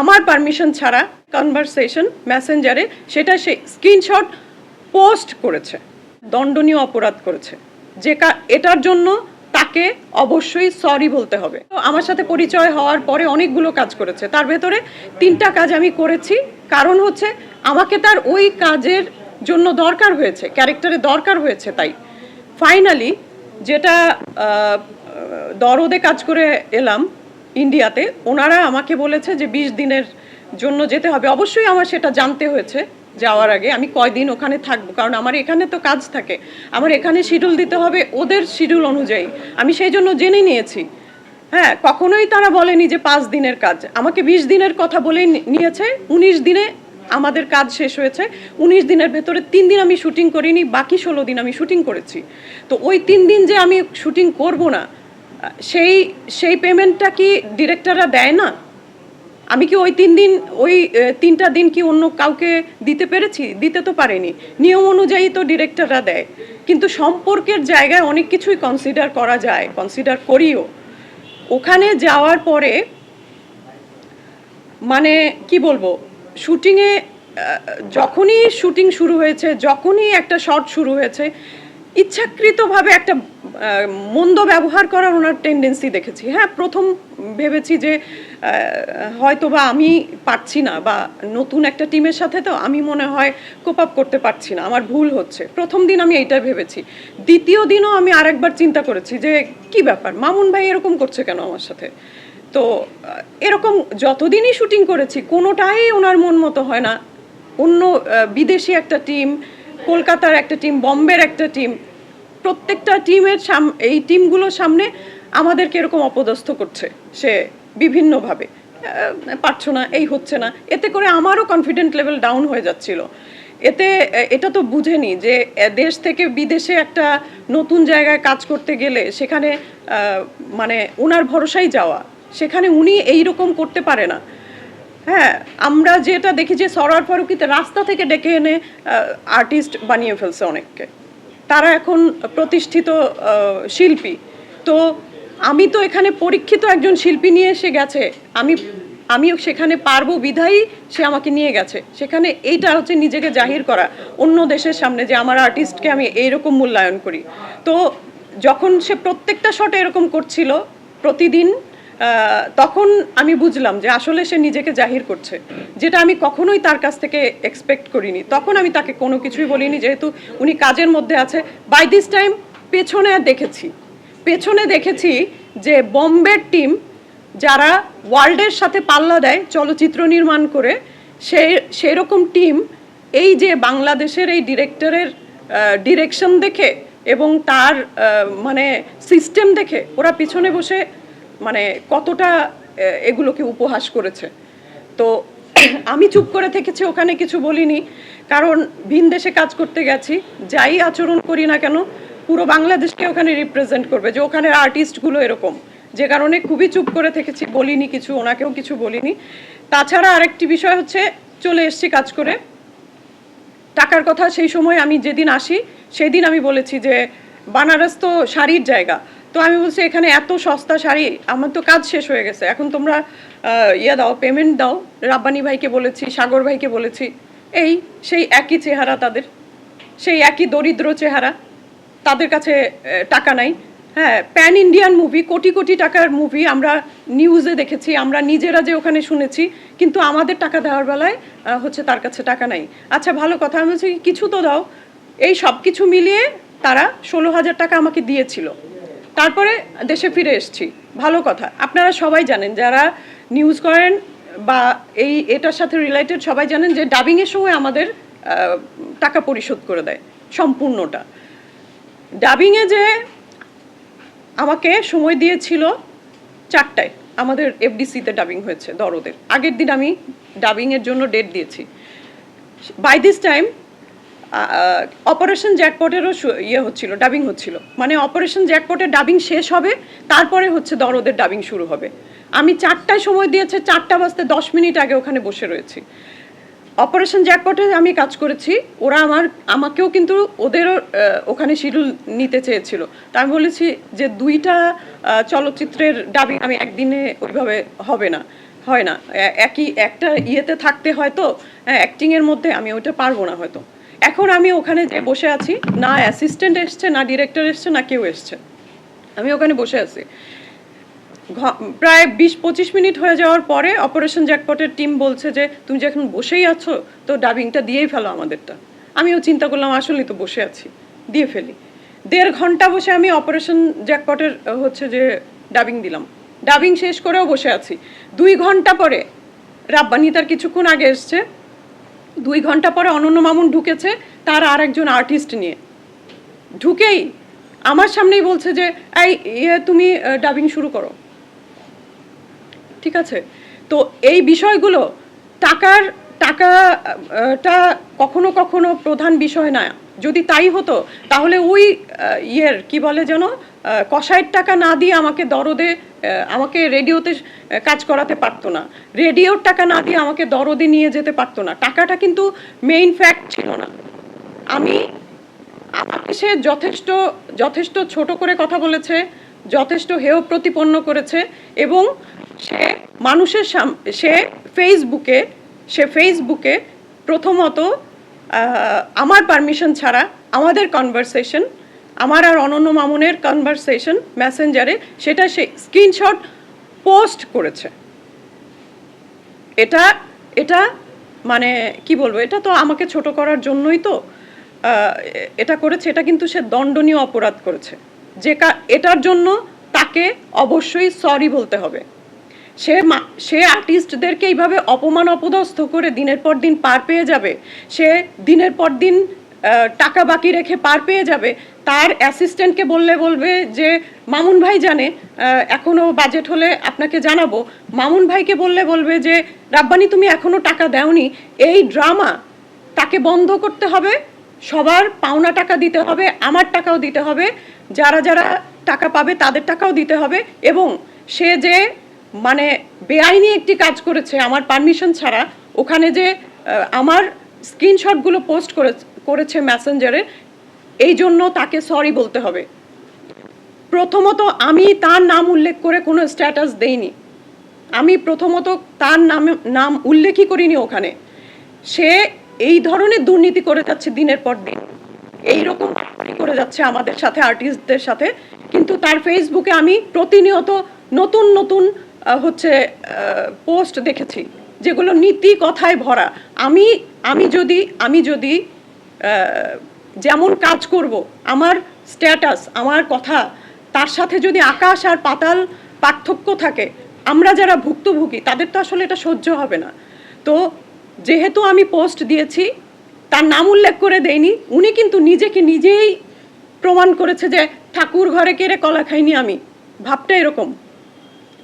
আমার পারমিশন ছাড়া কনভারসেশন মেসেঞ্জারে সেটা সে স্ক্রিনশট পোস্ট করেছে, দণ্ডনীয় অপরাধ করেছে। যে এটার জন্য তাকে অবশ্যই সরি বলতে হবে। তো আমার সাথে পরিচয় হওয়ার পরে অনেকগুলো কাজ করেছে। তার ভেতরে তিনটা কাজ আমি করেছি। কারণ হচ্ছে আমাকে তার ওই কাজের জন্য দরকার হয়েছে ক্যারেক্টারে দরকার হয়েছে তাই। ফাইনালি যেটা দরদে কাজ করে এলাম ইন্ডিয়াতে। ওনারা আমাকে বলেছে যে বিশ দিনের জন্য যেতে হবে। অবশ্যই আমার সেটা জানতে হয়েছে যাওয়ার আগে। আমি কয়দিন ওখানে থাকব? কারণ আমার এখানে তো কাজ থাকে। আমার এখানে শিডিউল দিতে হবে ওদের শিডিউল অনুযায়ী। আমি সেই জন্য জেনে নিয়েছি। হ্যাঁ কখনোই তারা বলেনি যে পাঁচ দিনের কাজ। আমাকে বিশ দিনের কথা বলেই নিয়েছে। উনিশ দিনে আমাদের কাজ শেষ হয়েছে। উনিশ দিনের ভেতরে তিন দিন আমি শুটিং করিনি। বাকি ষোলো দিন আমি শুটিং করেছি। তো ওই তিন দিন যে আমি শুটিং করব না সেই সেই পেমেন্টটা কি ডিরেক্টররা দেয় না? আমি কি ওই তিন দিন, ওই তিনটা দিন কি অন্য কাউকে দিতে পেরেছি? দিতে তো পারেনি। নিয়ম অনুযায়ী তো ডিরেক্টররা দেয়। কিন্তু সম্পর্কের জায়গায় অনেক কিছুই কনসিডার করা যায় কনসিডার করিও। ওখানে যাওয়ার পরে মানে কি বলব শুটিংয়ে যখনই শুটিং শুরু হয়েছে, যখনই একটা শট শুরু হয়েছে ইচ্ছাকৃতভাবে একটা মন্দ ব্যবহার করার ওনার টেন্ডেন্সি দেখেছি। হ্যাঁ প্রথম ভেবেছি যে হয়তো বা আমি পারছি না বা নতুন একটা টিমের সাথে তো আমি মনে হয় কোপ আপ করতে পারছি না, আমার ভুল হচ্ছে। প্রথম দিন আমি এইটা ভেবেছি। দ্বিতীয় দিনও আমি আরেকবার চিন্তা করেছি যে, কি ব্যাপার? মামুন ভাই এরকম করছে কেন আমার সাথে? তো এরকম যতদিনই শুটিং করেছি, কোনোটাই ওনার মন মতো হয় না। অন্য বিদেশি একটা টিম কলকাতার একটা টিম বম্বের একটা টিম প্রত্যেকটা টিমের এই টিমগুলোর সামনে আমাদেরকে এরকম অপদস্থ করছে, সে বিভিন্নভাবে। পারছ না, এই হচ্ছে না। এতে করে আমারও কনফিডেন্ট লেভেল ডাউন হয়ে যাচ্ছিল। এতে এটা তো বুঝেনি যে দেশ থেকে বিদেশে একটা নতুন জায়গায় কাজ করতে গেলে সেখানে মানে ওনার ভরসায় যাওয়া। সেখানে উনি এই রকম করতে পারে না। হ্যাঁ আমরা যেটা দেখি যে সরার ফারুকিতে রাস্তা থেকে ডেকে এনে আর্টিস্ট বানিয়ে ফেলছে অনেককে। তারা এখন প্রতিষ্ঠিত শিল্পী। তো আমি তো এখানে পরীক্ষিত একজন শিল্পী নিয়ে এসে গেছে। আমি, আমিও সেখানে পারব বিধায়ী, সে আমাকে নিয়ে গেছে। সেখানে এইটা হচ্ছে নিজেকে জাহির করা। অন্য দেশের সামনে যে আমার আর্টিস্টকে আমি এইরকম মূল্যায়ন করি। তো যখন সে প্রত্যেকটা শটে এরকম করছিল, প্রতিদিন তখন আমি বুঝলাম যে আসলে সে নিজেকে জাহির করছে, যেটা আমি কখনোই তার কাছ থেকে এক্সপেক্ট করিনি। তখন আমি তাকে কোনো কিছুই বলিনি, যেহেতু উনি কাজের মধ্যে আছে। বাই দিস টাইম পেছনে দেখেছি পেছনে দেখেছি যে বম্বের টিম যারা ওয়ার্ল্ডের সাথে পাল্লা দেয় চলচ্চিত্র নির্মাণ করে, সে, সেরকম টিম এই যে বাংলাদেশের এই ডিরেক্টরের ডিরেকশন দেখে এবং তার মানে সিস্টেম দেখে ওরা পিছনে বসে মানে কতটা এগুলোকে উপহাস করেছে। তো আমি চুপ করে থেকেছি, ওখানে কিছু বলিনি। কারণ ভিন দেশে কাজ করতে গেছি, যাই আচরণ করি না কেন, পুরো বাংলাদেশকে ওখানে রিপ্রেজেন্ট করবে, যে ওখানের আর্টিস্টগুলো এরকম। যে কারণে খুবই চুপ করে থেকেছি, বলিনি কিছু, ওনাকেও কিছু বলিনি। তাছাড়া আরেকটি বিষয় হচ্ছে, চলে এসছি কাজ করে। টাকার কথা সেই সময় আমি যেদিন আসি, সেদিন আমি বলেছি যে, বানারস তো শাড়ির জায়গা। তো আমি বলছি, এখানে এত সস্তা শাড়ি, আমার তো কাজ শেষ হয়ে গেছে। এখন তোমরা ইয়ে দাও পেমেন্ট দাও। রাব্বানি ভাইকে বলেছি, সাগর ভাইকে বলেছি, এই সেই একই চেহারা তাদের, সেই একই দরিদ্র চেহারা তাদের কাছে টাকা নাই। হ্যাঁ pan Indian movie crore crore টাকার মুভি আমরা নিউজে দেখেছি, আমরা নিজেরা যে ওখানে শুনেছি, কিন্তু আমাদের টাকা দেওয়ার বেলায় হচ্ছে তার কাছে টাকা নাই। আচ্ছা ভালো কথা, আমি বলছি, কিছু তো দাও। এই সব কিছু মিলিয়ে তারা ষোলো হাজার টাকা আমাকে দিয়েছিল। তারপরে দেশে ফিরে এসেছি। ভালো কথা। আপনারা সবাই জানেন, যারা নিউজ করেন বা এই এটার সাথে রিলেটেড সবাই জানেন যে ডাবিংয়ের সময় আমাদের টাকা পরিশোধ করে দেয়, সম্পূর্ণটা। ডাবিংয়ে যে আমাকে সময় দিয়েছিল চারটায়, আমাদের এফডিসিতে ডাবিং হয়েছে, দরদের। আগের দিন আমি ডাবিংয়ের জন্য ডেট দিয়েছি। বাই দিস টাইম অপারেশন জ্যাকপটেরও ইয়ে হচ্ছিল ডাবিং হচ্ছিল। মানে অপারেশন জ্যাকপটের ডাবিং শেষ হবে, তারপরে হচ্ছে দরদের ডাবিং শুরু হবে। আমি চারটায় সময় দিয়েছে, চারটা বাজতে দশ মিনিট আগে ওখানে বসে রয়েছি। অপারেশন জ্যাকপটে আমি কাজ করেছি, ওরা আমার, আমাকেও কিন্তু ওদেরও ওখানে শিডিউল নিতে চেয়েছিল। তা আমি বলেছি যে দুইটা চলচ্চিত্রের ডাবিং আমি একদিনে ওইভাবে হবে না, হয় না। একই, একটা ইয়েতে থাকতে হয়তো অ্যাক্টিংয়ের মধ্যে আমি ওইটা পারব না হয়তো। এখন আমি ওখানে যে বসে আছি, না অ্যাসিস্ট্যান্ট এসছে, না ডিরেক্টর এসছে, না কেউ এসছে। আমি ওখানে বসে আছি। প্রায় বিশ পঁচিশ মিনিট হয়ে যাওয়ার পরে অপারেশন জ্যাকপটের টিম বলছে যে, তুমি যখন বসেই আছো, তো ডাবিংটা দিয়েই ফেলো আমাদেরটা। আমিও চিন্তা করলাম, আসলেই তো বসে আছি, দিয়ে ফেলি। দেড় ঘণ্টা বসে আমি অপারেশন জ্যাকপটের হচ্ছে যে ডাবিং দিলাম। ডাবিং শেষ করেও বসে আছি। দুই ঘণ্টা পরে রাব্বানি তার কিছুক্ষণ আগে এসছে দুই ঘণ্টা পরে অনন্য মামুন ঢুকেছে তার আর একজন আর্টিস্ট নিয়ে। ঢুকেই আমার সামনেই বলছে যে, এই ইয়ে তুমি ডাবিং শুরু করো। ঠিক আছে? তো এই বিষয়গুলো টাকার টাকাটা কখনো কখনো প্রধান বিষয় না। যদি তাই হতো, তাহলে ওই ইয়ের, কি বলে যেন কষায়ের টাকা না দিয়ে আমাকে দরদে আমাকে রেডিওতে কাজ করাতে পারতো না। রেডিওর টাকা না দিয়ে আমাকে দরদে নিয়ে যেতে পারতো না। টাকাটা কিন্তু মেইন ফ্যাক্ট ছিল না। আমি আমাকে সে যথেষ্ট যথেষ্ট ছোট করে কথা বলেছে, যথেষ্ট হেয় প্রতিপন্ন করেছে এবং সে মানুষের সে ফেসবুকে সে ফেসবুকে প্রথমত আমার পারমিশন ছাড়া আমাদের কনভারসেশন আমার আর অনন্য মামুনের কনভারসেশন মেসেঞ্জারে সেটা সে স্ক্রিনশট পোস্ট করেছে। এটা এটা মানে কি বলব, এটা তো আমাকে ছোট করার জন্যই তো এটা করেছে, এটা কিন্তু সে দণ্ডনীয় অপরাধ করেছে। যে এটার জন্য তাকে অবশ্যই সরি বলতে হবে। সে সে আর্টিস্টদেরকে এইভাবে অপমান অপদস্থ করে দিনের পর দিন পার পেয়ে যাবে সে দিনের পর দিন টাকা বাকি রেখে পার পেয়ে যাবে তার অ্যাসিস্ট্যান্টকে বললে বলবে যে মামুন ভাই জানে আহ, এখনও বাজেট হলে আপনাকে জানাব। মামুন ভাইকে বললে বলবে যে রাব্বানি তুমি এখনও টাকা দাওনি এই ড্রামা তাকে বন্ধ করতে হবে সবার পাওনা টাকা দিতে হবে আমার টাকাও দিতে হবে যারা যারা টাকা পাবে তাদের টাকাও দিতে হবে এবং সে যে মানে বেআইনি একটি কাজ করেছে, আমার পারমিশন ছাড়া। ওখানে যে আমার স্ক্রিনশটগুলো পোস্ট করে, করেছে মেসেঞ্জারে এই জন্য তাকে সরি বলতে হবে। প্রথমত আমি তার নাম উল্লেখ করে কোনো স্ট্যাটাস দেইনি। আমি প্রথমত তার নাম নাম উল্লেখই করিনি ওখানে। সে এই ধরনের দুর্নীতি করে যাচ্ছে দিনের পর দিন। এইরকম করে যাচ্ছে আমাদের সাথে আর্টিস্টদের সাথে। কিন্তু তার ফেসবুকে আমি প্রতিনিয়ত নতুন নতুন হচ্ছে পোস্ট দেখেছি, যেগুলো নীতি কথায় ভরা। আমি আমি যদি আমি যদি যেমন কাজ করব, আমার স্ট্যাটাস আমার কথা, তার সাথে যদি আকাশ আর পাতাল পার্থক্য থাকে, আমরা যারা ভুক্তভোগী, তাদের তো আসলে এটা সহ্য হবে না। তো, যেহেতু আমি পোস্ট দিয়েছি, তার নাম উল্লেখ করে দেয়নি উনি কিন্তু নিজেকে নিজেই প্রমাণ করেছে যে, ঠাকুর ঘরে কেড়ে কলা খাইনি আমি। ভাবটা এরকম।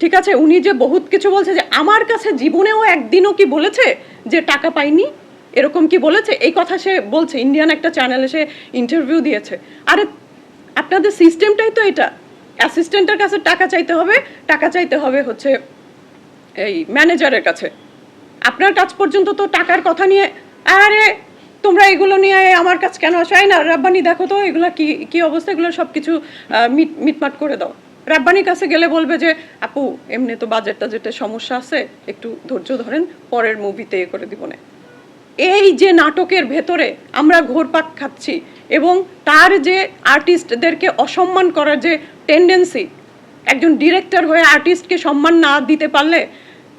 ঠিক আছে? উনি যে বহুত কিছু বলছে যে, আমার কাছে জীবনেও একদিনও কি বলেছে যে টাকা পাইনি? এরকম কি বলেছে? এই কথা সে বলছে। ইন্ডিয়ান একটা চ্যানেলে সে ইন্টারভিউ দিয়েছে। আরে, আপনাদের সিস্টেমটাই তো এটা। অ্যাসিস্ট্যান্টের কাছে টাকা চাইতে হবে, টাকা চাইতে হবে হচ্ছে এই ম্যানেজারের কাছে। আপনার কাছ পর্যন্ত তো টাকার কথা নিয়ে, আরে, তোমরা এগুলো নিয়ে আমার কাছে কেন আসো? না, রাব্বানি, দেখো তো, এগুলো কি কি অবস্থা? এগুলো সব কিছু মিট, মিটমাট করে দাও। রাব্বানির কাছে গেলে বলবে যে, আপু, এমনি তো বাজেট টাজেটের সমস্যা আছে, একটু ধৈর্য ধরেন, পরের মুভিতে এ করে দিব না। এই যে নাটকের ভেতরে আমরা ঘোরপাক খাচ্ছি এবং তার যে আর্টিস্টদেরকে অসম্মান করার যে টেন্ডেন্সি একজন ডিরেক্টর হয়ে আর্টিস্টকে সম্মান না দিতে পারলে,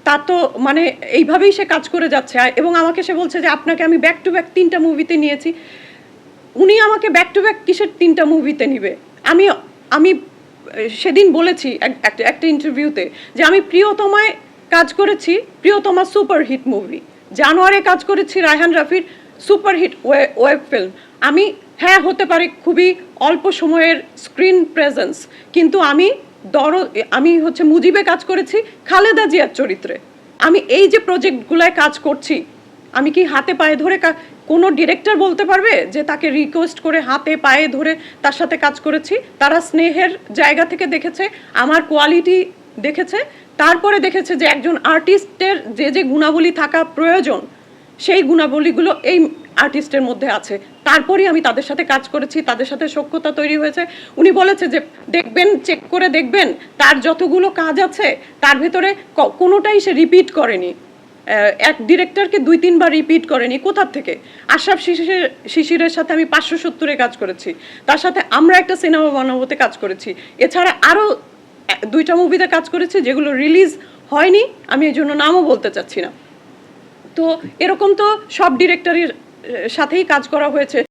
তা তো মানে এইভাবেই সে কাজ করে যাচ্ছে। এবং আমাকে সে বলছে যে, আপনাকে আমি ব্যাক টু ব্যাক তিনটা মুভিতে নিয়েছি। উনি আমাকে ব্যাক টু ব্যাক কিসের তিনটা মুভিতে নিবে? আমি আমি সেদিন বলেছি একটা ইন্টারভিউতে যে আমি প্রিয়তমায় কাজ করেছি, প্রিয়তমা সুপার হিট মুভি জানুয়ারে কাজ করেছি রায়হান রাফির সুপার হিট ওয়েব ফিল্ম আমি হ্যাঁ হতে পারে খুবই অল্প সময়ের স্ক্রিন প্রেজেন্স কিন্তু আমি দর, আমি হচ্ছে মুজিবে কাজ করেছি খালেদা জিয়ার চরিত্রে। আমি এই যে প্রজেক্টগুলায় কাজ করছি, আমি কি হাতে পায়ে ধরে কোনো ডিরেক্টর বলতে পারবে যে তাকে রিকোয়েস্ট করে হাতে, পায়ে ধরে তার সাথে কাজ করেছি? তারা স্নেহের জায়গা থেকে দেখেছে, আমার কোয়ালিটি দেখেছে, তারপরে দেখেছে যে একজন আর্টিস্টের যে যে গুণাবলী থাকা প্রয়োজন, সেই গুণাবলীগুলো এই আর্টিস্টের মধ্যে আছে। তারপরেই আমি তাদের সাথে কাজ করেছি, তাদের সাথে সখ্যতা তৈরি হয়েছে। উনি বলেছে যে, দেখবেন চেক করে দেখবেন, তার যতগুলো কাজ আছে, তার ভেতরে কোনোটাই সে রিপিট করেনি। এক ডিরেক্টরকে দুই, তিনবার রিপিট করেনি। কোথার থেকে? আশরাফ শিশিরের শিশিরের সাথে আমি পাঁচশো সত্তরে কাজ করেছি। তার সাথে আমরা একটা সিনেমা বানাবোতে কাজ করেছি। এছাড়া আরও দুইটা মুভিতে কাজ করেছি, যেগুলো রিলিজ হয়নি। আমি এই জন্য নামও বলতে চাচ্ছি না। তো এরকম তো সব ডিরেক্টরের সাথেই কাজ করা হয়েছে।